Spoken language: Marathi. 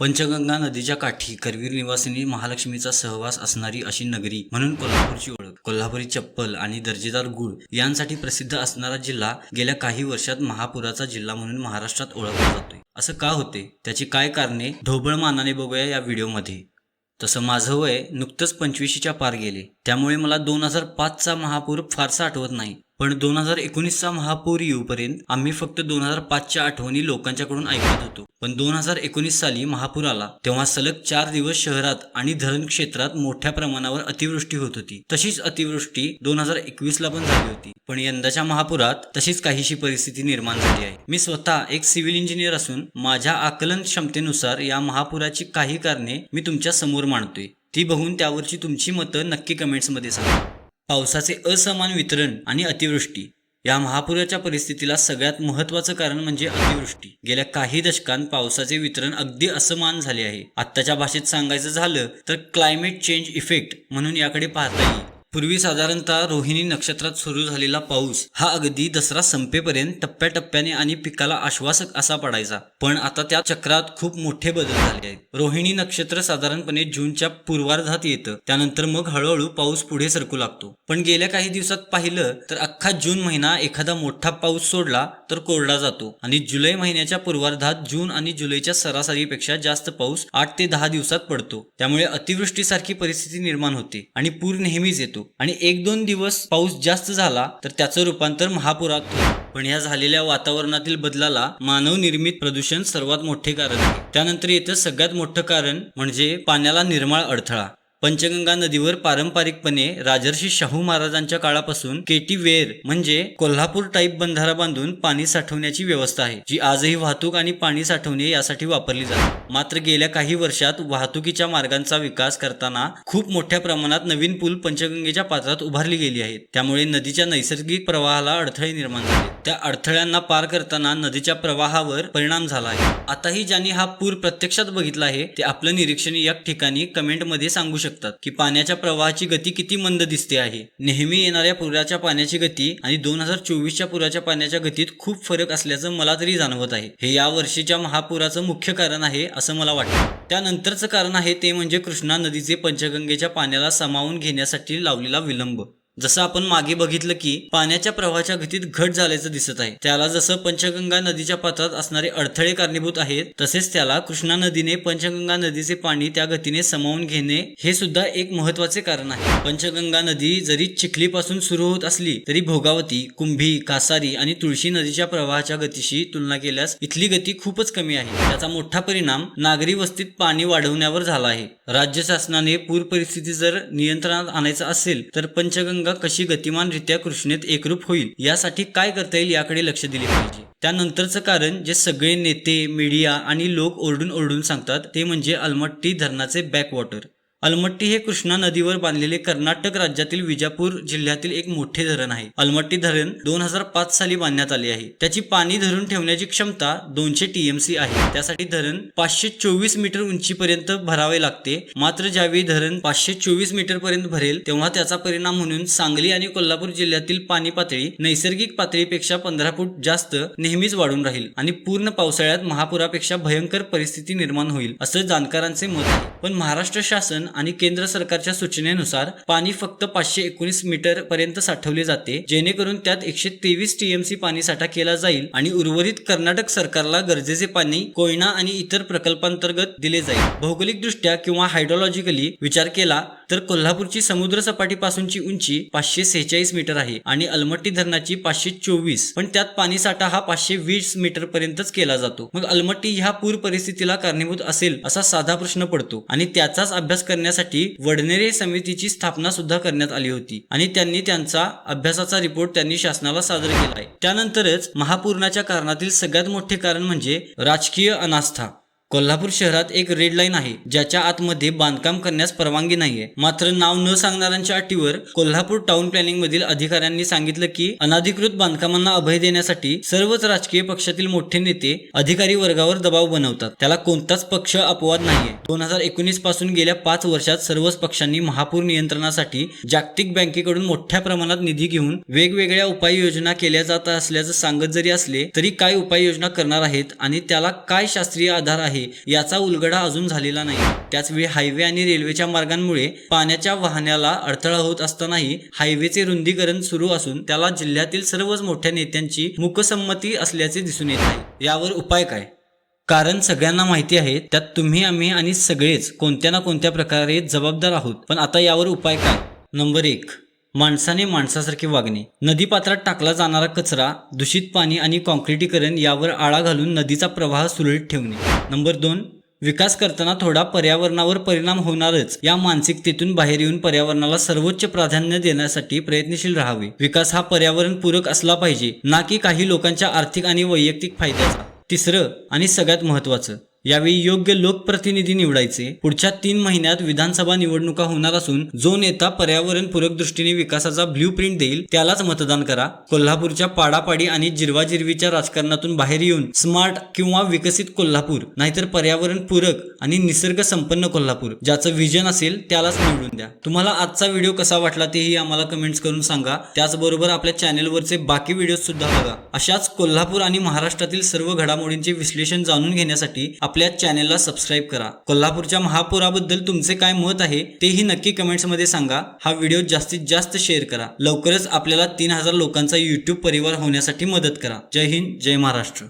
पंचगंगा नदीच्या काठी करवीर निवासिनी महालक्ष्मीचा सहवास असणारी अशी नगरी म्हणून कोल्हापूरची ओळख. कोल्हापुरी चप्पल आणि दर्जेदार गुळ यांसाठी प्रसिद्ध असणारा जिल्हा गेल्या काही वर्षात महापुराचा जिल्हा म्हणून महाराष्ट्रात ओळखला जातोय. असं का होते? त्याची काय कारणे? ढोबळ मानाने बघूया या व्हिडिओमध्ये. तसं माझं वय नुकतंच पंचवीशीच्या पार गेले. त्यामुळे मला दोन हजार पाचचा महापूर फारसा आठवत नाही. पण दोन हजार एकोणीसचा महापूर येऊपर्यंत आम्ही फक्त दोन हजार पाचच्या आठवणी लोकांच्याकडून ऐकत होतो. पण दोन हजार एकोणीस साली महापूर आला तेव्हा सलग चार दिवस शहरात आणि धरण क्षेत्रात मोठ्या प्रमाणावर अतिवृष्टी होत होती. तशीच अतिवृष्टी दोन हजार एकवीस ला पण झाली होती. पण यंदाच्या महापुरात तशीच काहीशी परिस्थिती निर्माण झाली आहे. मी स्वतः एक सिव्हिल इंजिनियर असून माझ्या आकलन क्षमतेनुसार या महापुराची काही कारणे मी तुमच्यासमोर मांडतोय. ती बघून त्यावरची तुमची मतं नक्की कमेंट्समध्ये सांगा. पावसाचे असमान वितरण आणि अतिवृष्टी या महापुराच्या परिस्थितीला सगळ्यात महत्वाचं कारण म्हणजे अतिवृष्टी. गेल्या काही दशकांत पावसाचे वितरण अगदी असमान झाले आहे. आत्ताच्या भाषेत सांगायचं झालं तर क्लायमेट चेंज इफेक्ट म्हणून याकडे पाहता येईल. पूर्वी साधारणतः रोहिणी नक्षत्रात सुरू झालेला पाऊस हा अगदी दसरा संपेपर्यंत टप्प्याटप्प्याने आणि पिकाला आश्वासक असा पडायचा. पण आता त्या चक्रात खूप मोठे बदल झाले आहेत. रोहिणी नक्षत्र साधारणपणे जूनच्या पूर्वार्धात येतं. त्यानंतर मग हळूहळू पाऊस पुढे सरकू लागतो. पण गेल्या काही दिवसात पाहिलं तर अख्खा जून महिना एखादा मोठा पाऊस सोडला तर कोरडा जातो. आणि जुलै महिन्याच्या पूर्वार्धात जून आणि जुलैच्या सरासरीपेक्षा जास्त पाऊस आठ ते दहा दिवसात पडतो. त्यामुळे अतिवृष्टीसारखी परिस्थिती निर्माण होते आणि पूर नेहमीच येतो. आणि एक दोन दिवस पाऊस जास्त झाला तर त्याचं रूपांतर महापुरात होतं पण या झालेल्या वातावरणातील बदलाला मानव निर्मित प्रदूषण सर्वात मोठे कारण आहे. त्यानंतर येतं सगळ्यात मोठं कारण म्हणजे पाण्याला निर्माळ अडथळा. पंचगंगा नदीवर पारंपरिकपणे राजर्षी शाहू महाराजांच्या काळापासून केटी वेर म्हणजे कोल्हापूर टाईप बंधारा बांधून पाणी साठवण्याची व्यवस्था आहे जी आजही वाहतूक आणि पाणी साठवणे यासाठी वापरली जाते. मात्र गेल्या काही वर्षात वाहतुकीच्या मार्गांचा विकास करताना खूप मोठ्या प्रमाणात नवीन पूल पंचगंगेच्या पात्रात उभारली गेली आहेत. त्यामुळे नदीच्या नैसर्गिक प्रवाहाला अडथळे निर्माण झाले. त्या अडथळ्यांना पार करताना नदीच्या प्रवाहावर परिणाम झाला आहे. आताही ज्यांनी हा पूर प्रत्यक्षात बघितला आहे ते आपलं निरीक्षण या ठिकाणी कमेंटमध्ये सांगू शकतात की पाण्याच्या प्रवाहाची गती किती मंद दिसते आहे. नेहमी येणाऱ्या पुराच्या पाण्याची गती आणि दोन हजार चोवीसच्या पुराच्या पाण्याच्या गतीत खूप फरक असल्याचं मला तरी जाणवत आहे. हे या वर्षीच्या महापुराचं मुख्य कारण आहे असं मला वाटतं. त्यानंतरचं कारण आहे ते म्हणजे कृष्णा नदीचे पंचगंगेच्या पाण्याला सामावून घेण्यासाठी लावलेला विलंब. जसं आपण मागे बघितलं की पाण्याच्या प्रवाहाच्या गतीत घट झाल्याचं दिसत आहे. त्याला जसं पंचगंगा नदीच्या पात्रात असणारे अडथळे कारणीभूत आहेत तसेच त्याला कृष्णा नदीने पंचगंगा नदीचे पाणी त्या गतीने समावून घेणे हे सुद्धा एक महत्त्वाचे कारण आहे. पंचगंगा नदी जरी चिखलीपासून सुरू होत असली तरी भोगावती कुंभी कासारी आणि तुळशी नदीच्या प्रवाहाच्या गतीशी तुलना केल्यास इथली गती खूपच कमी आहे. त्याचा मोठा परिणाम नागरी वस्तीत पाणी वाढवण्यावर झाला आहे. राज्य शासनाने पूर परिस्थिती जर नियंत्रणात आणायचं असेल तर पंचगंगा कशी गतिमानरित्या कृष्णेत एकरूप होईल यासाठी काय करता येईल याकडे लक्ष दिले पाहिजे. त्यानंतरचं कारण जे सगळे नेते मीडिया आणि लोक ओरडून ओरडून सांगतात ते म्हणजे अलमट्टी धरणाचे बॅकवॉटर अलमट्टी हे कृष्णा नदीवर बांधलेले कर्नाटक राज्यातील विजापूर जिल्ह्यातील एक मोठे धरण आहे. अलमट्टी धरण दोन हजार पाच साली बांधण्यात आले आहे. त्याची पाणी धरून ठेवण्याची क्षमता दोनशे टीएमसी आहे. त्यासाठी धरण पाचशे चोवीस मीटर उंचीपर्यंत भरावे लागते. मात्र ज्यावेळी धरण पाचशे चोवीस मीटर पर्यंत भरेल तेव्हा त्याचा परिणाम म्हणून सांगली आणि कोल्हापूर जिल्ह्यातील पाणी पातळी नैसर्गिक पातळीपेक्षा पंधरा फूट जास्त नेहमीच वाढून राहील आणि पूर्ण पावसाळ्यात महापुरापेक्षा भयंकर परिस्थिती निर्माण होईल असं जाणकारांचे मत आहे. पण महाराष्ट्र शासन आणि केंद्र सरकारच्या सूचनेनुसार पाणी फक्त पाचशे एकोणीस मीटर पर्यंत साठवले जाते जेणेकरून त्यात एकशे तेवीस टीएमसी पाणी साठा केला जाईल आणि उर्वरित कर्नाटक सरकारला गरजेचे पाणी कोयना आणि इतर प्रकल्पांतर्गत दिले जाईल. भौगोलिकदृष्ट्या किंवा हायड्रोलॉजिकली विचार केला तर कोल्हापूरची समुद्र सपाटीपासूनची उंची पाचशे सेहेचाळीस मीटर आहे आणि अलमट्टी धरणाची पाचशे चोवीस. पण त्यात पाणी साठा हा पाचशे वीस मीटर पर्यंतच केला जातो. मग अलमट्टी ह्या पूर परिस्थितीला कारणीभूत असेल असा साधा प्रश्न पडतो आणि त्याचाच अभ्यास करण्यासाठी वडनेरे समितीची स्थापना सुद्धा करण्यात आली होती आणि त्यांनी त्यांचा अभ्यासाचा रिपोर्ट त्यांनी शासनाला सादर केला आहे. त्यानंतरच महापूर्णाच्या कारणातील सगळ्यात मोठे कारण म्हणजे राजकीय अनास्था. कोल्हापूर शहरात एक रेड लाईन आहे ज्याच्या आतमध्ये बांधकाम करण्यास परवानगी नाहीये. मात्र नाव न सांगणाऱ्यांच्या अटीवर कोल्हापूर टाउन प्लॅनिंग मधील अधिकाऱ्यांनी सांगितलं की अनाधिकृत बांधकामांना अभय देण्यासाठी सर्वच राजकीय पक्षातील मोठे नेते अधिकारी वर्गावर दबाव बनवतात. त्याला कोणताच पक्ष अपवाद नाहीये. दोन हजार एकोणीसपासून गेल्या पाच वर्षात सर्वच पक्षांनी महापूर नियंत्रणासाठी जागतिक बँकेकडून मोठ्या प्रमाणात निधी घेऊन वेगवेगळ्या उपाययोजना केल्या जात असल्याचं सांगत जरी असले तरी काय उपाययोजना करणार आहेत आणि त्याला काय शास्त्रीय आधार आहे? आहे. याचा उलगडा अजून झालेला नाही. त्याचवेळी हायवे आणि रेल्वेच्या मार्गांमुळे पाण्याच्या वाहनाला अडथळा होत असतानाही हायवेचे रुंदीकरण सुरू असून त्याला जिल्ह्यातील सर्वच मोठ्या नेत्यांची मुकसंमती असल्याचे दिसून येत आहे. यावर उपाय काय? कारण सगळ्यांना माहिती आहे त्यात तुम्ही आम्ही आणि सगळेच कोणत्या ना कोणत्या प्रकारे जबाबदार आहोत. पण आता यावर उपाय काय? नंबर एक. माणसाने माणसासारखे वागणे. नदीपात्रात टाकला जाणारा कचरा दूषित पाणी आणि कॉन्क्रिटीकरण यावर आळा घालून नदीचा प्रवाह सुरळीत ठेवणे. नंबर दोन विकास करताना थोडा पर्यावरणावर परिणाम होणारच. या मानसिकतेतून बाहेर येऊन पर्यावरणाला सर्वोच्च प्राधान्य देण्यासाठी प्रयत्नशील राहावे. विकास हा पर्यावरण पूरक असला पाहिजे ना की काही लोकांच्या आर्थिक आणि वैयक्तिक फायद्याचा. तिसरं आणि सगळ्यात महत्त्वाचं यावेळी योग्य लोकप्रतिनिधी निवडायचे. पुढच्या तीन महिन्यात विधानसभा निवडणुका होणार असून जो नेता पर्यावरण पूरक दृष्टीने विकासाचा ब्ल्यू प्रिंट देईल त्यालाच मतदान करा. कोल्हापूरच्या पाडापाडी आणि जिरवाजिरवीच्या राजकारणातून बाहेर येऊन स्मार्ट किंवा विकसित कोल्हापूर नाहीतर पर्यावरण पूरक आणि निसर्ग संपन्न कोल्हापूर ज्याचं व्हिजन असेल त्यालाच निवडून द्या. तुम्हाला आजचा व्हिडिओ कसा वाटला तेही आम्हाला कमेंट्स करून सांगा. त्याचबरोबर आपल्या चॅनेलवरचे बाकी व्हिडिओ सुद्धा बघा. अशाच कोल्हापूर आणि महाराष्ट्रातील सर्व घडामोडींचे विश्लेषण जाणून घेण्यासाठी आपल्या चॅनेलला सबस्क्राईब करा. कोल्हापूरच्या महापुराबद्दल तुमचे काय मत आहे तेही नक्की कमेंट्समध्ये सांगा. हा व्हिडिओ जास्तीत जास्त शेअर करा. लवकरच आपल्याला तीन हजार लोकांचा युट्यूब परिवार होण्यासाठी मदत करा. जय हिंद जय महाराष्ट्र.